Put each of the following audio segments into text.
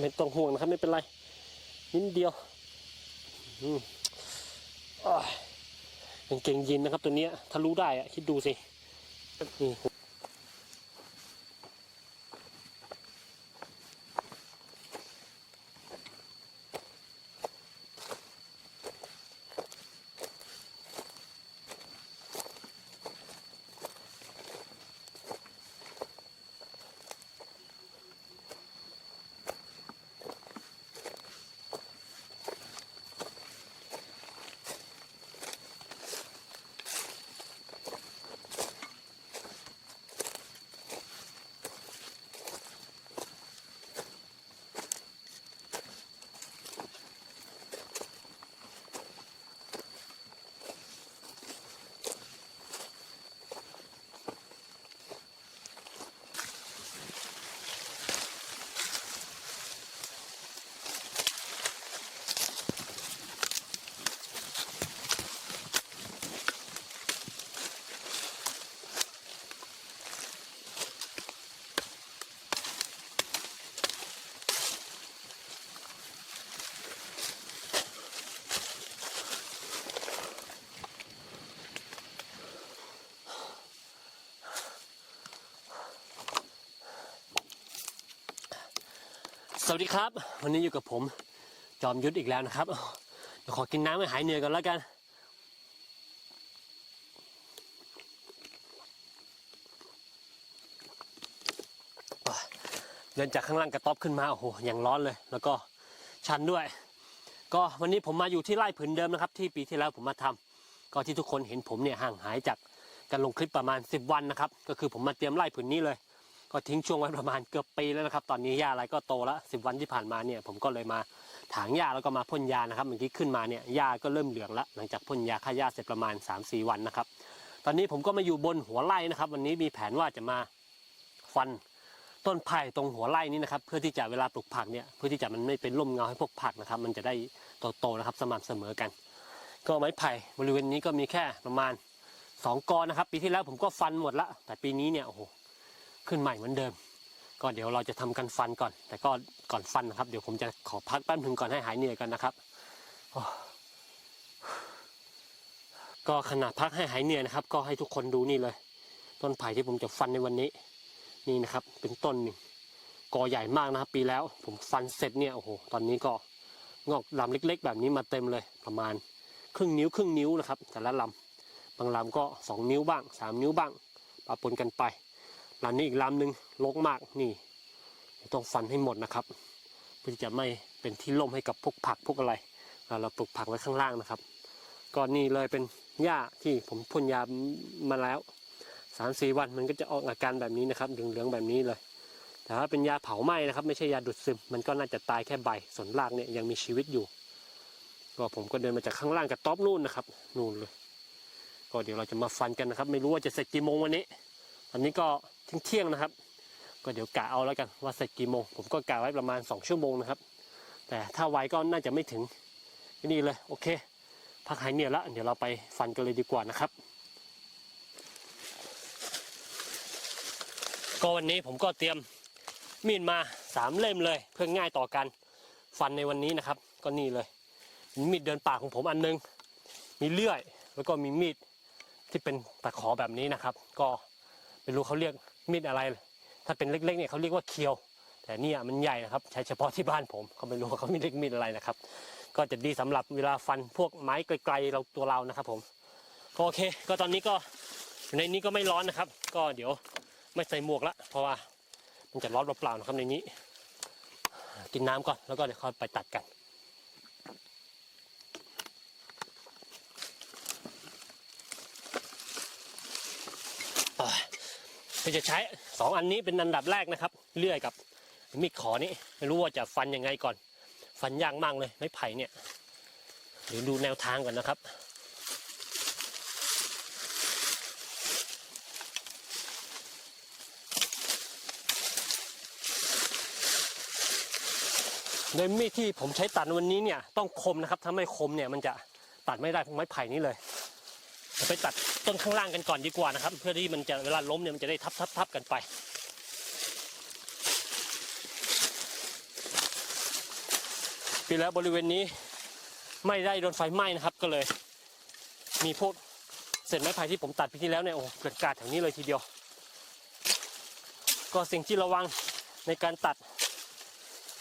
ไม่ต้องห่วงนะครับไม่เป็นไรนิดเดียวอืมอ้ายกางเกงยีนนะครับตัวเนี้ยถ้ารู้ได้อะคิดดูสินี่ สวัสดีครับ วันนี้อยู่กับผมจอมยุทธอีกแล้วนะครับเดี๋ยวขอกินน้ำให้หายเหนื่อยก่อนแล้วกัน เดินจากข้างล่างกระต๊อบขึ้นมาโอ้โหอย่างร้อนเลย แล้วก็ชันด้วย ก็วันนี้ผมมาอยู่ที่ไร่ผืนเดิมนะครับ ที่ปีที่แล้วผมมาทำก็ที่ทุกคนเห็นผมเนี่ยห่างหายจากการลงคลิปประมาณ 10 วันนะครับ ก็คือผมมาเตรียมไร่ผืนนี้เลย ก็ทิ้งช่วงไว้ประมาณเกือบปีแล้วนะครับ ตอนนี้หญ้าอะไรก็โตแล้วสิวันที่ผ่านมาเนี่ยผมก็เลยมาถางหญ้าแล้วก็มาพ่นยานะครับเมื่อกี้ขึ้นมาเนี่ยหญ้าก็เริ่มเหลืองแล้วหลังจากพ่นยาฆ่าหญ้าเสร็จประมาณ 3-4 วันนะครับ ตอนนี้ผมก็มาอยู่บนหัวไร่นะครับ วันนี้มีแผนว่าจะมาฟันต้นไผ่ตรงหัวไร่นี้นะครับ เพื่อที่จะเวลาปลูกผักเนี่ยเพื่อที่จะมันไม่เป็นร่มเงาให้พวกผักนะครับ มันจะได้โตๆนะครับสม่ำเสมอกัน ก็ไม้ไผ่บริเวณนี้ก็มีแค่ประมาณสองกอนะครับ ปีที่แล้วผมก็ฟันหมดละแต่ปีนี้เนี่ยโอ้โห ขึ้นใหม่เหมือนเดิม ก็เดี๋ยวเราจะทำกันฟันก่อน แต่ก็ก่อนฟันนะครับ เดี๋ยวผมจะขอพักแป๊บนึงก่อนให้หายเหนื่อยกันนะครับก็ขณะพักให้หายเหนื่อยนะครับ ก็ให้ทุกคนดูนี่เลย ต้นไผ่ที่ผมจะฟันในวันนี้ นี่นะครับ เป็นต้นหนึ่งกอใหญ่มากนะครับ ปีแล้ว ผมฟันเสร็จเนี่ยโอ้โหตอนนี้ก็งอกลำเล็ก ๆ แบบนี้มาเต็มเลยประมาณครึ่งนิ้วครึ่งนิ้วนะครับ แต่ละลำบางลำก็สองนิ้วบ้างสามนิ้วบ้างปะปนกันไป ลำนี้อีกลำหนึ่งลกมากนี่ต้องฟันให้หมดนะครับ เพื่อจะไม่เป็นที่ล่มให้กับพวกผักพวกอะไร เราปลูกผักไว้ข้างล่างนะครับก็นี่เลยเป็นหญ้าที่ผมพ่นยามาแล้วสามสี่วันมันก็จะออกอาการแบบนี้นะครับเหลืองๆแบบนี้เลย แต่ถ้าเป็นยาเผาไหม้นะครับ ไม่ใช่ยาดูดซึม มันก็น่าจะตายแค่ใบส่วนรากเนี่ยยังมีชีวิตอยู่ ก็ผมก็เดินมาจากข้างล่างกับต๊อบนู่นนะครับนู่นเลย ก็เดี๋ยวเราจะมาฟันกันนะครับ ไม่รู้ว่าจะเสร็จกี่โมงวันนี้ อันนี้ก็ เที่ยงนะครับ ก็เดี๋ยวกะเอาแล้วกันว่าเสร็จกี่โมง ผมก็กะไว้ประมาณ 2 ชั่วโมงนะครับ แต่ถ้าไวก็น่าจะไม่ถึงนี่เลยโอเค พักหายเหนื่อยล้วเดี๋ยวเราไปฟันกันเลยดีกว่านะครับ ก็วันนี้ผมก็เตรียมมีดมาสามเล่มเลย เพื่อง่ายต่อการฟันในวันนี้นะครับ ก็นี่เลย มีมีดเดินป่าของผมอันนึง มีเลื่อย แล้วก็มีมีดที่เป็นตะขอแบบนี้นะครับ ก็ไม่รู้เขาเรียก มีดอะไร ถ้าเป็นเล็กๆเนี่ยเขาเรียกว่าเคียว แต่เนี่ยมันใหญ่นะครับใช้เฉพาะที่บ้านผมเขาไม่รู้ว่าเขามีเรียกมีดอะไรนะครับ ก็จะดีสำหรับเวลาฟันพวกไม้ไกลๆเราตัวเรานะครับ ผมก็โอเค ก็ตอนนี้ก็ในนี้ก็ไม่ร้อนนะครับ ก็เดี๋ยวไม่ใส่หมวกละเพราะว่ามันจะร้อนเปล่าๆนะครับในนี้ กินน้ำก่อนแล้วก็เดี๋ยวค่อยไปตัดกัน เราจะใช้สองอันนี้เป็นอันดับแรกนะครับ เลื่อยกับมีดขอนี้ไม่รู้ว่าจะฟันยังไงก่อน ฟันยากมากเลยไม้ไผ่เนี่ยเดี๋ยวดูแนวทางก่อนนะครับโดยมีดที่ผมใช้ตัดวันนี้เนี่ยต้องคมนะครับถ้าไม่คมเนี่ยมันจะตัดไม่ได้พวกไม้ไผ่นี้เลย ไปตัดต้นข้างล่างกันก่อนดีกว่านะครับ เพื่อที่มันจะเวลาล้มเนี่ยมันจะได้ทับทับทับกันไป ปีแล้วบริเวณนี้ไม่ได้โดนไฟไหม้นะครับก็เลย มีพวกเศษไม้ไผ่ที่ผมตัดปีที่แล้วเนี่ยโอ้เกิดกาดแถวนี้เลยทีเดียว ก็สิ่งที่ระวังในการตัด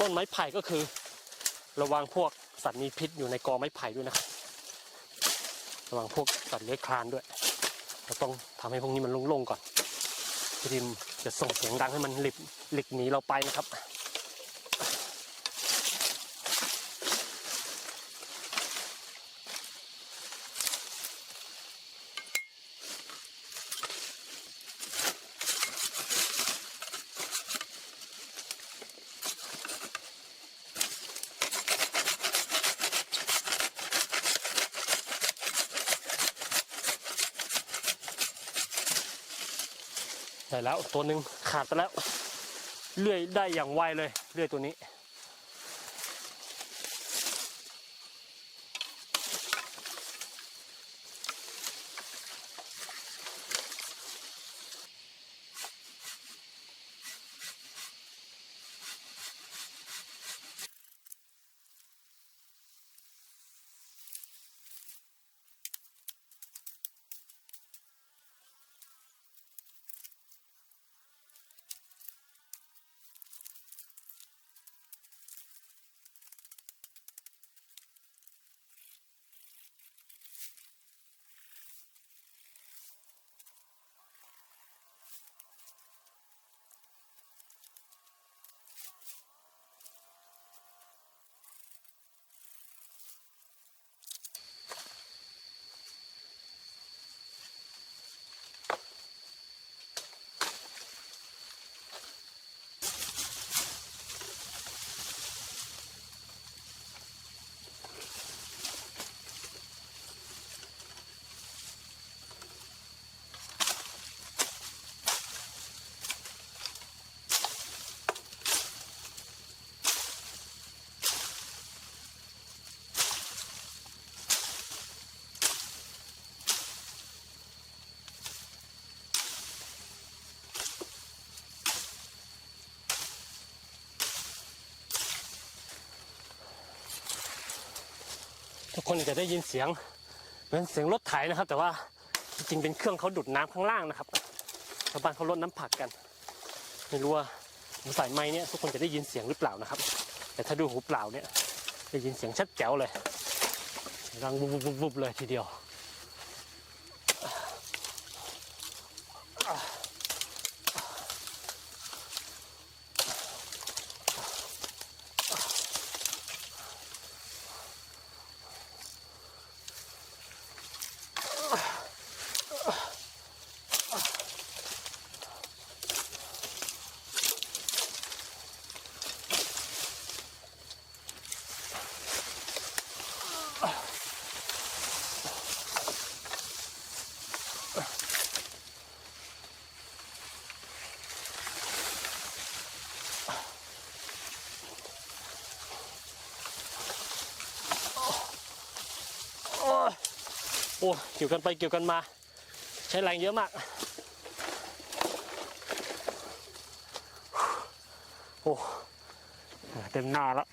ต้นไม้ไผ่ก็คือ ระวังพวกสัตว์มีพิษอยู่ในกอไม้ไผ่ด้วยนะครับ ระวังพวกสัตว์เลื้อยคลานด้วย เราต้องทำให้พวกนี้มันโล่งๆก่อนทีมจะส่งเสียงดังให้มันหลีกหลีกหนีเราไปนะครับ แล้วตัวหนึ่งขาดไปแล้วเลื่อยได้อย่างไวเลยเลื่อยตัวนี้ ทุกคนจะได้ยินเสียงเหมือนเสียงรถไถนะครับ แต่ว่าจริงๆเป็นเครื่องเขาดูดน้ำข้างล่างนะครับชาวบ้านเขาลดน้ำผักกันไม่รู้ว่าผมใส่ไม้เนี่ยทุกคนจะได้ยินเสียงหรือเปล่านะครับ แต่ถ้าดูหูเปล่าเนี่ยได้ยินเสียงชัดแจ๋วเลยรังบุบบุบบุบเลยทีเดียว โอ้ย โอ้เกี่ยวกันไปเกี่ยวกันมา ใช้แรงเยอะมาก โอ้เต็มหน้าแล้ว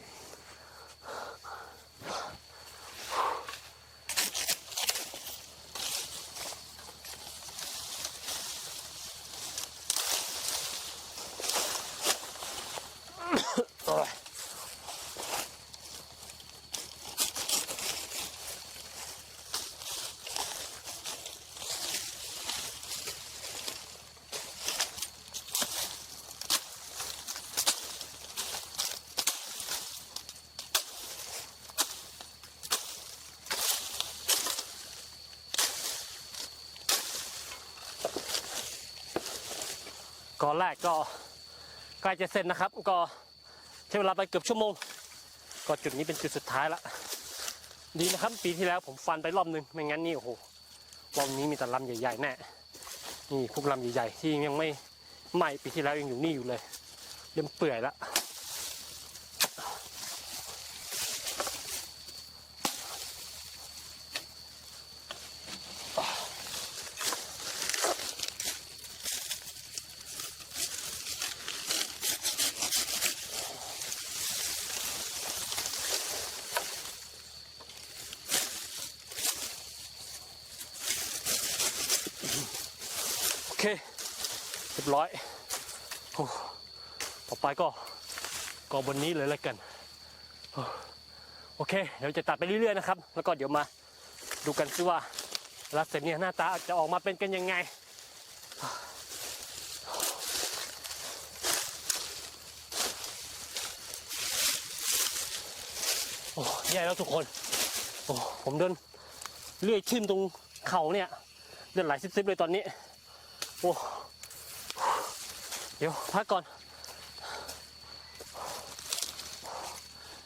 โอ้ย อนแรกก็ใกล้จะเสร็จนะครับ ก็ใช้เวลาไปเกือบชั่วโมง ก็จุดนี้เป็นจุดสุดท้ายละดีนะครับ ปีที่แล้วผมฟันไปรอบนึงไม่งั้นนี่โอ้โหรอบนี้มีแต่ลำใหญ่ๆแน่นี่พวกลำใหญ่ๆที่ยังไม่ไหม่ปีที่แล้วยังอยู่นี่อยู่เลยเริ่มเปื่อยละ เคเรียบร้อยโอ้ต่อไปก็ก็บนนี้เลยแล้วกัน โอเค เดี๋ยวจะตัดไปเรื่อยๆนะครับ แล้วก็เดี๋ยวมาดูกันซิว่ารัดเสร็จเนี่ยหน้าตาจะออกมาเป็นกันยังไง โอ้แย่แล้วทุกคน โอ้ผมเดินเลื่อยขึ้นตรงเข่าเนี่ยเลือดไหลซิบๆเลยตอนนี้ โอ้เดี๋ยวพักก่อน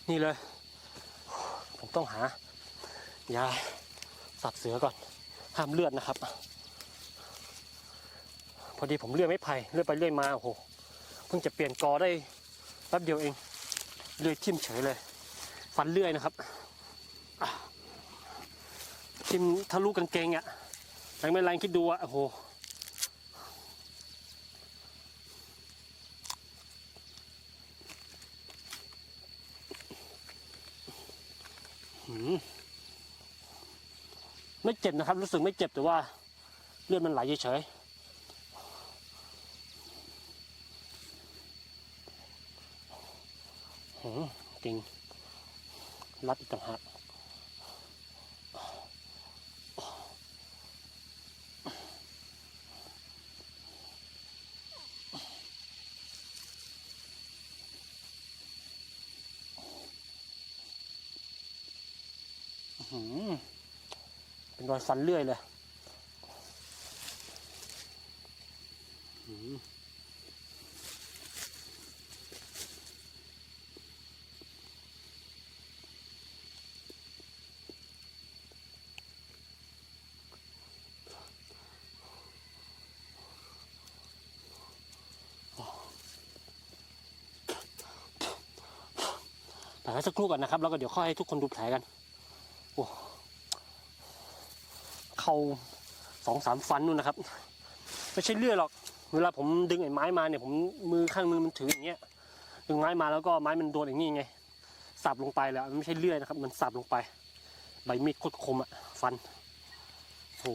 นี่เลย ผมต้องหายาสับเสือก่อน ห้ามเลือดนะครับ พอดีผมเลื่อยไม่ไผ่เลื่อยไปเลื่อยมาโอ้โหเพิ่งจะเปลี่ยนกอได้แป๊บเดียวเองเลื่อยทิ่มเฉยเลย ฟันเลื่อยนะครับทิ่มทะลุกางเกงอะแรงไม่แรงคิดดูอะโอ้โห ไม่เจ็บนะครับ รู้สึกไม่เจ็บแต่ว่า เลือดมันไหลเฉยๆจริงรัดอีกต่างหาก เป็นรอยฟันเลื่อยเลยแต่ให้สักครู่ก่อนนะครับ แล้วก็เดี๋ยวค่อยให้ทุกคนดูแผลกัน โอ้เข่าสองสามฟันนู่นนะครับ ไม่ใช่เลื่อยหรอก เวลาผมดึงไอ้ไม้มาเนี่ยผมมือข้างนึงมันถืออย่างเงี้ย ดึงไม้มาแล้วก็ไม้มันโดนอย่างนี้ไง สับลงไปแล้วมันไม่ใช่เลื่อยนะครับ มันสับลงไป ใบมีดโคตรคมอะฟันโห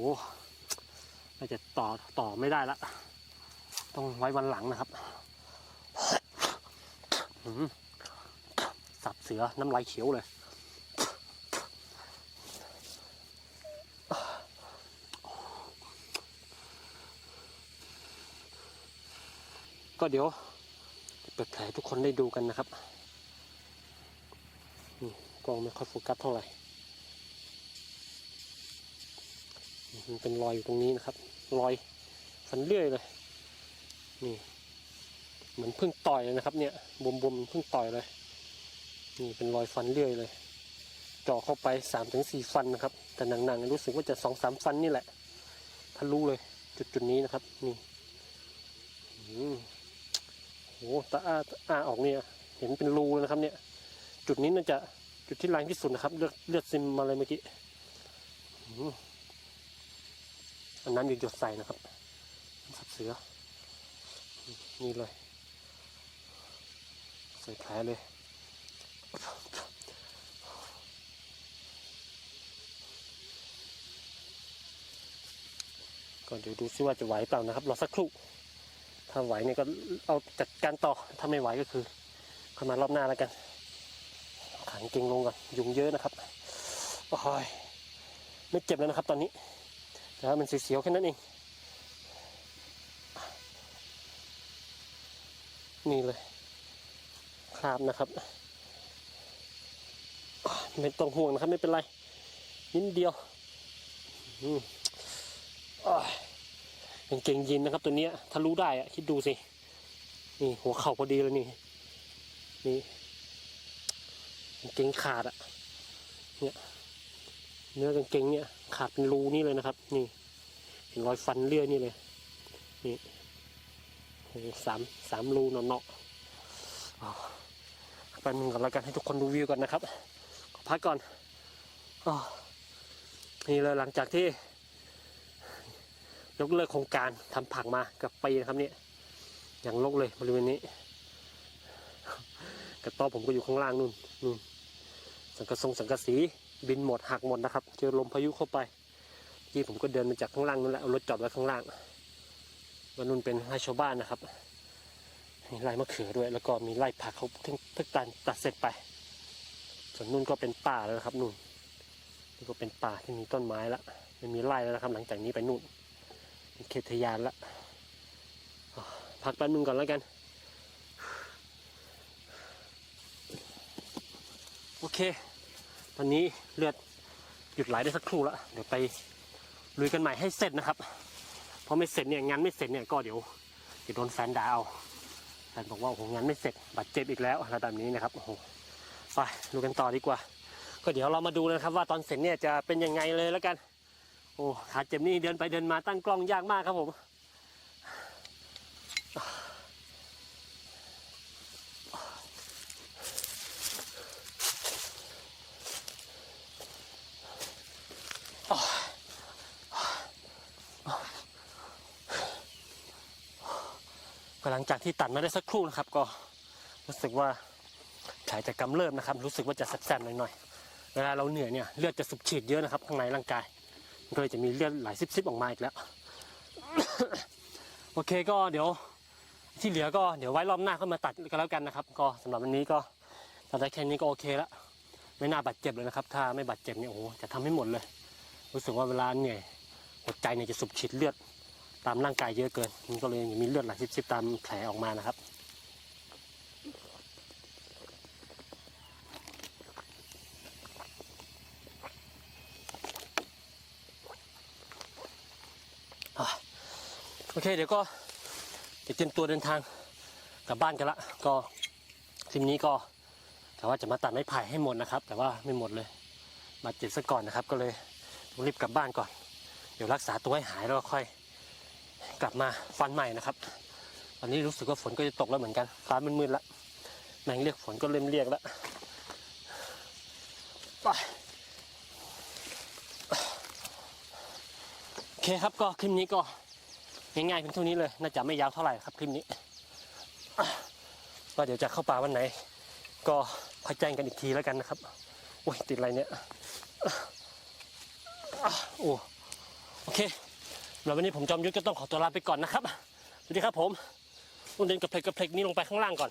น่าจะต่อต่อไม่ได้ละ ต้องไว้วันหลังนะครับสับเสือน้ำลายเขียวเลย เดี๋ยวเปิดแผลทุกคนได้ดูกันนะครับกล้องไม่ค่อยโฟกัสเท่าไหร่มันเป็นรอยอยู่ตรงนี้นะครับ รอยฟันเลื่อยเลย นี่ เหมือนเพิ่งต่อยเลยนะครับ เนี่ยบวมๆเหมือนเพิ่งต่อยเลย นี่เป็นรอยฟันเลื่อยเลยจาะเข้าไปสามถึงสี่ฟันนะครับ แต่หนังๆรู้สึกว่าจะสองสามฟันนี่แหละทะลุเลย จุดจุดๆนี้นะครับ นี่อืม โอ้ตาอ้าตาอ้าออกเนี่ยเห็นเป็นรูนะครับเนี่ย จุดนี้น่าจะจุดที่แรงที่สุดนะครับ เลือดเลือดซิมมาเลยเมื่อกี้อันนั้นหยดใส่นะครับสับเสือ นี่เลย ใส่แผลเลยก็เดี๋ยวดูซิว่าจะไหวเปล่านะครับรอสักครู่ ถ้าไหวเนี่ยก็เอาจัดการต่อ ถ้าไม่ไหวก็คือเข้ามารอบหน้าแล้วกัน ขังเก่งลงก่อน ยุงเยอะนะครับโอ้ยไม่เจ็บแล้วนะครับตอนนี้ แต่ว่ามันเสียวๆแค่นั้นเอง นี่เลยคราบนะครับ ไม่ต้องห่วงนะครับไม่เป็นไร นิดเดียว อืมอ้าย กางเกงยีนนะครับ ตัวเนี้ยทะลุได้อะคิดดูสิ นี่หัวเข่าพอดีเลยนี่ นี่กางเกงขาดอะเนี่ยเนื้อกางเกงเนี่ยขาดเป็นรูนี่เลยนะครับ นี่ เห็นรอยฟันเลื่อยนี่เลย นี่โอ้สามสามรูเนาะๆไปมึงก่อนแล้วกันให้ทุกคนดูวิวก่อนนะครับพักก่อนอ๋อนี่เลยหลังจากที่ ยกเลิกโครงการทำผักมากับปีนะครับเนี่ยอย่างลกเลยบริเวณนี้กระต๊อบผมก็อยู่ข้างล่างนู่นนู่นสังกะสงสังกะสีบินหมดหักหมดนะครับเจอลมพายุเข้าไปที่ผมก็เดินมาจากข้างล่างนั่นแหละเอารถจอดไว้ข้างล่างวันนุ่นเป็นไร่ชาวบ้านนะครับมีไร่มะเขือด้วย แล้วก็มีไร่ผักเขาเพิ่งเพิ่งตัดตัดเสร็จไปส่วนนุ่นก็เป็นป่าแล้วครับนุ่นนี่ก็เป็นป่าที่มีต้นไม้ละไม่มีไร่แล้วนะครับ หลังจากนี้ไปนุ่น เขตทยานละพักแป๊บนึงก่อนแล้วกัน โอเค ตอนนี้เลือดหยุดไหลได้สักครู่แล้ว เดี๋ยวไปลุยกันใหม่ให้เสร็จนะครับ เพราะไม่เสร็จเนี่ยงานไม่เสร็จเนี่ยก็เดี๋ยวเดี๋ยวโดนแฟนด่าเอาแฟนบอกว่าโอ้โหงานไม่เสร็จบาดเจ็บอีกแล้วอะไรแบบนี้นะครับโอ้โหไปดูกันต่อดีกว่า ก็เดี๋ยวเรามาดูนะครับ ว่าตอนเสร็จเนี่ยจะเป็นยังไงเลยแล้วกัน โอ้ขาเจ็บนี่เดินไปเดินมาตั้งกล้องยากมากครับผมก็หลังจากที่ตัดมาได้สักครู่นะครับ ก็รู้สึกว่าแผลจะกำเริบนะครับ รู้สึกว่าจะแสบๆหน่อยๆเวลาเราเหนื่อยเนี่ยเลือดจะสูบฉีดเยอะนะครับข้างในร่างกาย ก็เลยจะมีเลือดไหลซิบๆออกมาอีกแล้ว โอเคก็เดี๋ยวที่เหลือก็เดี๋ยวไว้รอบหน้าเข้ามาตัดกันแล้วกันนะครับ ก็สำหรับวันนี้ก็ตัดได้แค่นี้ก็โอเคแล้วไม่น่าบาดเจ็บเลยนะครับ ถ้าไม่บาดเจ็บเนี่ยโอ้โหจะทำให้หมดเลย รู้สึกว่าเวลาเหนื่อยหัวใจเนี่ยจะสูบฉีดเลือดตามร่างกายเยอะเกินมันก็เลยมีเลือดไหลซิบๆตามแผลออกมานะครับ โอเคเดี๋ยวก็จะเตรียมตัวเดินทางกลับบ้านกันละก็คลิปนี้ก็แต่ว่าจะมาตัดไม้ไผ่ให้หมดนะครับ แต่ว่าไม่หมดเลยบาเจ็บซะก่อนนะครับ ก็เลยต้องรีบกลับบ้านก่อน เดี๋ยวรักษาตัวให้หายแล้วก็ค่อย กลับมาฟันใหม่นะครับ ตอนนี้รู้สึกว่าฝนก็จะตกแล้วเหมือนกันฟ้ามืดๆแล้วแมงเรียกฝนก็เริ่มเรียกแล้วไปโอเคครับก็คลิปนี้ก็ ง่ายๆเพียงเท่านี้เลยน่าจะไม่ยาวเท่าไหร่ครับคลิปนี้ก็เดี๋ยวจะเข้าป่าวันไหน ก็คอยแจ้งกันอีกทีแล้วกันนะครับโอ้ยติดอะไรเนี่ยโอ้โอเคแล้ววันนี้ผมจอมยุทธก็ต้องขอตัวลาไปก่อนนะครับสวัสดีครับผมลุงเดินกระเพลกกระเพลกนี้ลงไปข้างล่างก่อน